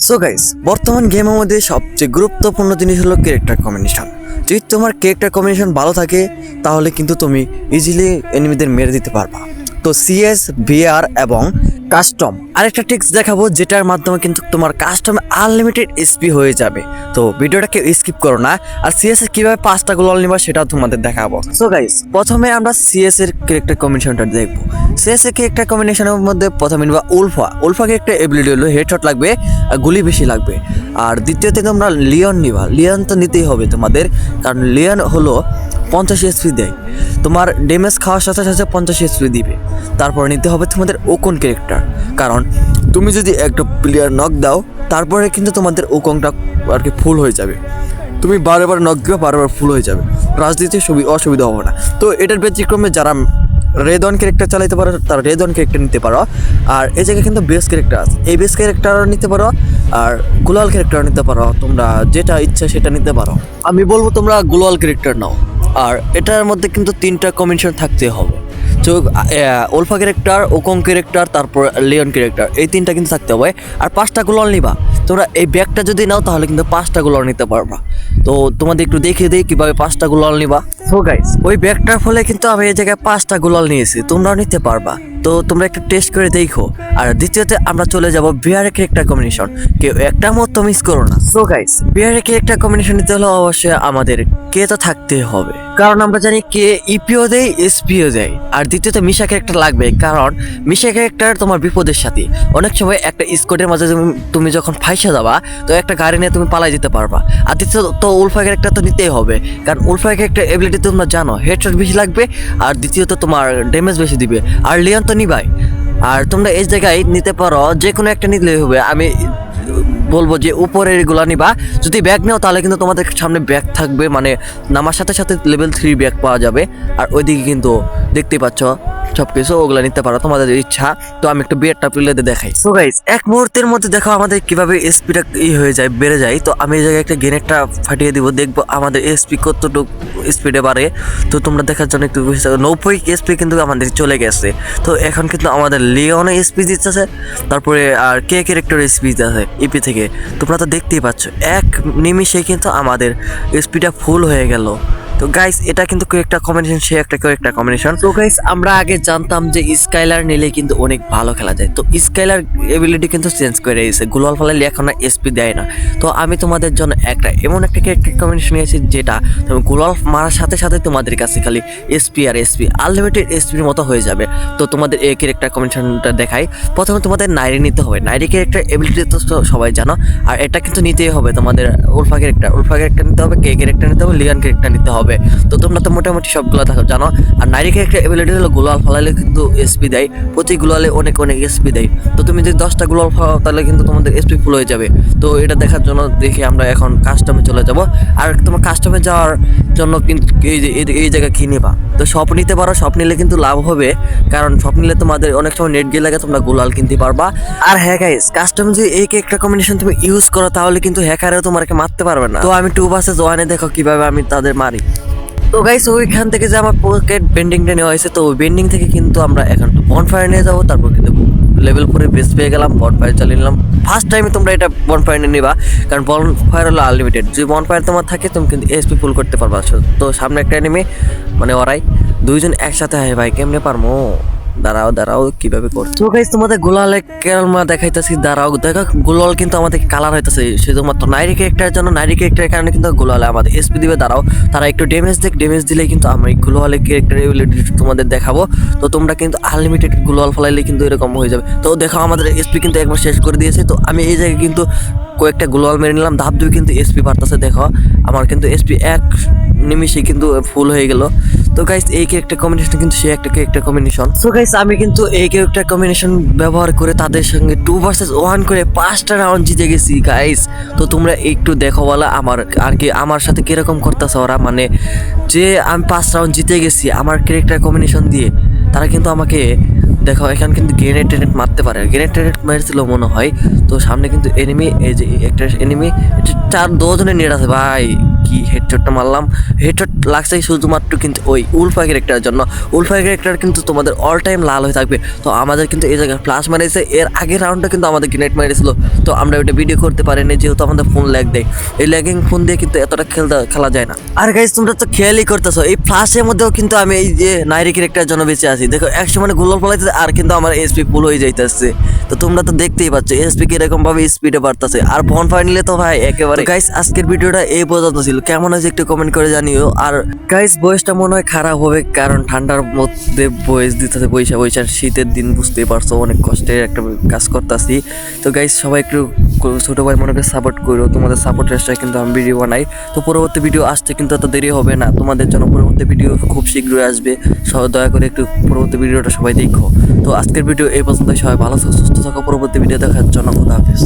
So guys বর্তমান game মধ্যে সবচেয়ে গুরুত্বপূর্ণ জিনিস হলো ক্যারেক্টার কম্বিনেশন যদি তোমার ক্যারেক্টার কম্বিনেশন ভালো থাকে, তাহলে কিন্তু তুমি ইজিলি এনিমিদের মেরে দিতে পারবা। তো সিএস ভিআর এবং কাস্টম আরেকটা টিক্স দেখাবো, যেটার মাধ্যমে কিন্তু তোমার কাস্টমে আনলিমিটেড এসপি হয়ে যাবে। তো ভিডিওটাকে স্কিপ করো না, আর সিএস এর কীভাবে পাঁচটা গোল নিবা সেটাও তোমাদের দেখাবো। সো গাইস প্রথমে আমরা সিএস এর ক্যারেক্টার কম্বিনেশনটা দেখব। সিএস এর ক্যারেক্টার কম্বিনেশনের মধ্যে প্রথমে নিবা উলফা উলফাকে একটা এবিলিটি হলো হেডশট লাগবে, আর গুলি বেশি লাগবে। আর দ্বিতীয়তে তোমরা লিওন নিবা। লিওন তো নিতেই হবে তোমাদের, কারণ লিওন হলো পঞ্চাশ এসপি দেয়। তোমার ড্যামেজ খাওয়ার সাথে সাথে পঞ্চাশ এসপি দিবে। তারপর নিতে হবে তোমাদের ওকন ক্যারেক্টার কারণ তুমি যদি একটা প্লেয়ার নক দাও, তারপরে কিন্তু তোমাদের ওকনটা আর কি ফুল হয়ে যাবে। তুমি বারবার নক দিবে, বারবার ফুল হয়ে যাবে। রাজনীতি সুবি অসুবিধা হবে না। তো এটার ব্যতিক্রমে যারা রেড অন ক্যারেক্টার চালাইতে পারো, তারা রেড অন ক্যারেক্টার নিতে পারো। আর এই জায়গায় কিন্তু বেস ক্যারেক্টার আছে। এই বেস ক্যারেক্টার নিতে পারো, আর গুলাল ক্যারেক্টার নিতে পারো। তোমরা যেটা ইচ্ছা সেটা নিতে পারো। আমি বলব তোমরা গুলাল ক্যারেক্টার নাও। আর এটার মধ্যে কিন্তু তিনটা কম্বিনেশন থাকতে হবে। তো ওলফা ক্যারেক্টার ওকং ক্যারেক্টার তারপর লিওন ক্যারেক্টার এই তিনটা কিন্তু থাকতে হবে। আর পাঁচটা গুলো নিবা। তোমরা এই ব্যাগটা যদি নাও, তাহলে কিন্তু পাঁচটা গুলো নিতে পারবা। তো তোমাদের একটু দেখিয়ে দিই কীভাবে পাঁচটা গুলো নিবা। সো গাইস ওই ব্যাগটার ফলে কিন্তু আমি এই জায়গায় পাঁচটা গুলাল নিয়েছি। তোমরাও নিতে পারবা। তো তোমরা একটু টেস্ট করে দেখো। আর দ্বিতীয়তে আমরা চলে যাব কম্বিনেশন কেউ একটা মতো মিস করো না। সো গাইস কম্বিনেশন নিতে হলে অবশ্যই আমাদের কে তো থাকতে হবে। কারণ আমরা জানি কে ইপিও দেয় এসপিও দেয়। আর দ্বিতীয়ত মিশা ক্যারেক্টার লাগবে। কারণ মিশা ক্যারেক্টার তোমার বিপদের সাথে। অনেক সময় একটা স্কোয়াডের মাঝে তুমি- যখন ফাইসা যাবা, তো একটা গাড়ি নিয়ে তুমি পালাই যেতে পারবা। আর দ্বিতীয়ত, তো উলফা ক্যারেক্টার তো নিতেই হবে। কারণ উলফা ক্যারেক্টার এবিলিটি তোমরা জানো হেডশট বেশি লাগবে আর দ্বিতীয়ত তোমার ড্যামেজ বেশি দিবে। আর লিয়ন তো নিবাই। আর তোমরা এই জায়গায় নিতে পারো যে কোনো একটা নিলেই হবে। আমি বলব যে উপরের এগুলো নিবা। যদি ব্যাগ নাও, তাহলে কিন্তু তোমাদের সামনে ব্যাগ থাকবে। মানে নামার সাথে সাথে লেভেল থ্রি ব্যাগ পাওয়া যাবে। আর ওইদিকে কিন্তু দেখতে পাচ্ছ সব কিছু ওগুলো নিতে পারো, তোমাদের ইচ্ছা, তো আমি একটু বিয়ারটা প্লে দেখাই। সো গাইস এক মুহূর্তের মধ্যে দেখো আমাদের কীভাবে এসপিটা ই হয়ে যায়, বেড়ে যায়। তো আমি এই জায়গায় একটা গ্রেনেডটা ফাটিয়ে দিব, দেখব আমাদের এসপি কতটুকু স্পিডে বাড়ে। তো তোমরা দেখার জন্য একটু। নব্বই এসপি কিন্তু আমাদের চলে গেছে। তো এখন কিন্তু আমাদের লিওনে এসপি দিতেছে তারপরে আর কে ক্যারেক্টার এসপি দিতেছে ইপি থেকে। তোমরা তো দেখতেই পাচ্ছ, এক নিমিষে কিন্তু আমাদের এসপিটা ফুল হয়ে গেল। তো গাইস এটা কিন্তু একটা কম্বিনেশন সে একটা একটা কম্বিনেশন তো গাইস আমরা আগে জানতাম যে স্কাইলার নিলে কিন্তু অনেক ভালো খেলা যায়। তো স্কাইলার এবিলিটি কিন্তু চেঞ্জ করে দিয়েছে। গুলাল ফালালে এখন আর এসপি দেয় না। তো আমি তোমাদের জন্য একটা, এমন একটা ক্যারেক্টার কম্বিনেশন নিয়েছি যেটা তুমি গুলাল মারার সাথে সাথে তোমাদের কাছে খালি এসপি আর এসপি আনলিমিটেড এসপির মতো হয়ে যাবে। তো তোমাদের এই ক্যারেক্টার কম্বিনেশনটা দেখাই। প্রথমে তোমাদের নাইরি নিতে হবে। নাইরি ক্যারেক্টার এবিলিটি তো সবাই জানো। আর এটা কিন্তু নিতেই হবে তোমাদের উলফা ক্যারেক্টার উলফা ক্যারেক্টার নিতে হবে কে ক্যারেক্টার নিতে হবে লিয়ান ক্যারেক্টার নিতে হবে। তো তোমরা তো মোটামুটি সবগুলো থাকো জানো? আর নাইরি ক্যারেক্টার এবিলিটি হলো গোলাল ফালালে কিন্তু এসপি দেয়, প্রতি গোলালে অনেক অনেক এসপি দেয়। তো তুমি যদি দশটা গোলাল ফালাও, তাহলে কিন্তু তোমাদের এসপি ফুল হয়ে যাবে। তো এটা দেখার জন্য দেখে আমরা এখন কাস্টমে চলে যাব। আর তোমার কাস্টমে যাওয়ার জন্য কিন্তু এই যে, এই- জায়গা কি নেবা? তো সব নিতে পারো, সব নিলে কিন্তু লাভ হবে। কারণ সব নিলে তোমাদের অনেক সময় নেট গিয়ে লাগে, তোমরা গোলাল কিনতে পারবা। আর হ্যাঁ গাইস কাস্টম যদি এই একটা কম্বিনেশন তুমি ইউজ করো, তাহলে কিন্তু হ্যাকারেও তোমাকে মারতে পারবে না। তো আমি টু বাসে ওয়ানে দেখো কীভাবে আমি তাদের মারি। তো গাইস ওইখান থেকে যে আমার পকেট বেন্ডিংটা নেওয়া হয়েছে, তো ওই বেন্ডিং থেকে কিন্তু আমরা এখন বনফায়ার নিয়ে যাব। তারপর কিন্তু লেভেল ফোরে বেস্ট পেয়ে গেলাম বনফায়ার চালিয়ে নিলাম। ফার্স্ট টাইমে তোমরা এটা বনফায়ার নিয়ে নিবা, কারণ বনফায়ার হলো আনলিমিটেড যদি বনফায়ার তোমার থাকে, তুমি কিন্তু এসপি ফুল করতে পারবা। তো সামনে একটা এনিমি মানে ওরাই, দুইজন একসাথে হয় ভাই, কেমনে পারব দাঁড়াও দাঁড়াও, কীভাবে করছ? গাইস তোমাদের গোলালে কেরলমা দেখাইতেছি, দাঁড়াও, দেখো, গোলাল কিন্তু আমাদের কালার হইতেছে শুধুমাত্র নাইরি ক্যারেক্টারের জন্য নাইরি ক্যারেক্টারের কারণে কিন্তু গোলালে আমাদের এসপি দিবে, দাঁড়াও, তারা একটু ড্যামেজ দেখ ড্যামেজ দিলে কিন্তু আমরা এই গোলালে ক্যারেক্টার তোমাদের দেখাবো, তো তোমরা কিন্তু আনলিমিটেড গোলাল ফলাইলে কিন্তু এরকম হয়ে যাবে। তো দেখো, আমাদের এসপি কিন্তু একবার শেষ করে দিয়েছে, তো আমি এই জায়গায় কিন্তু কয়েকটা গোলাল মেরে নিলাম, ধাপ দুই কিন্তু এসপি পারতেছে দেখো, আমার কিন্তু এসপি এক নিমিষে কিন্তু ফুল হয়ে গেল। তো গাইস এই একটা কম্বিনেশন কিন্তু সে একটা একটা কম্বিনেশন তো গাইস আমি কিন্তু এই একটা কম্বিনেশন ব্যবহার করে তাদের সঙ্গে টু ভার্সেস ওয়ান করে পাঁচটা রাউন্ড জিতে গেছি গাইস তো তোমরা একটু দেখো বলা আমার, আর কি আমার সাথে কীরকম করতেছে ওরা। মানে যে আমি পাঁচ রাউন্ড জিতে গেছি আমার ক্যারেক্টার কম্বিনেশন দিয়ে, তারা কিন্তু আমাকে, দেখো, এখানে কিন্তু গ্রেনেড টেনেট মারতে পারে। গ্রেনেড টেনেট মেরেছিল মনে হয়। তো সামনে কিন্তু এনিমি এই যে একটা এনিমি চার দুজনের নেট আছে, ভাই। কি হেডশটটা মারলাম? হেডশট লাগছে শুধুমাত্র কিন্তু ওই উলফা ক্যারেক্টারের জন্য। উলফা ক্যারেক্টার কিন্তু তোমাদের অল টাইম লাল হয়ে থাকবে। তো আমাদের কিন্তু এই জায়গায় ফ্লাশ মারিয়েছে এর আগের রাউন্ডটা কিন্তু আমাদের গ্রেনেড মারিয়েছিল তো আমরা ওইটা ভিডিও করতে পারিনি, যেহেতু আমাদের ফোন ল্যাগ দেয়। এই ল্যাগিং ফোন দিয়ে কিন্তু এতটা খেলতে, খেলা যায় না। আর গাইজ তোমরা তো খেয়ালই করতেছো, এই ফ্লাশের মধ্যেও কিন্তু আমি এই যে নাইরি ক্যারেক্টারের জন্য বেঁচে আছি। দেখো একশো মানে গোলাল ফলাইতেছে আর কিন্তু আমার এসপি ফুল হয়ে যাইতেছে। তো তোমরা তো দেখতেই পাচ্ছ এসপি কীরকম ভাবে স্পিডে বাড়তেছে। আর ফোন ফাইনালে তো ভাই, একেবারে গাইস আজকের ভিডিওটা এই পর্যন্ত ছিল। কেমন আছে একটু কমেন্ট করে জানিও। আর গাইস বয়সটা মনে হয় খারাপ হবে কারণ ঠান্ডার মধ্যে বয়স দিতেছে বৈশা বৈশাখ শীতের দিন, বুঝতেই পারছ, অনেক কষ্টের একটা কাজ করতেছি। তো গাইস সবাই একটু ছোট ভাই মনে করে সাপোর্ট করো, তোমাদের সাপোর্ট রেস্টায় কিন্তু আমি ভিডিও বানাই। তো পরবর্তী ভিডিও আসতে কিন্তু এত দেরি হবে না, তোমাদের জন্য পরবর্তী ভিডিও খুব শীঘ্রই আসবে। সবাই দয়া করে একটু পরবর্তী ভিডিওটা সবাই দেখো। তো আজকের ভিডিও এই পর্যন্ত সবাই ভালো সুস্থ থাকো, পরবর্তী ভিডিও দেখার জন্য খুদা হাফেজ।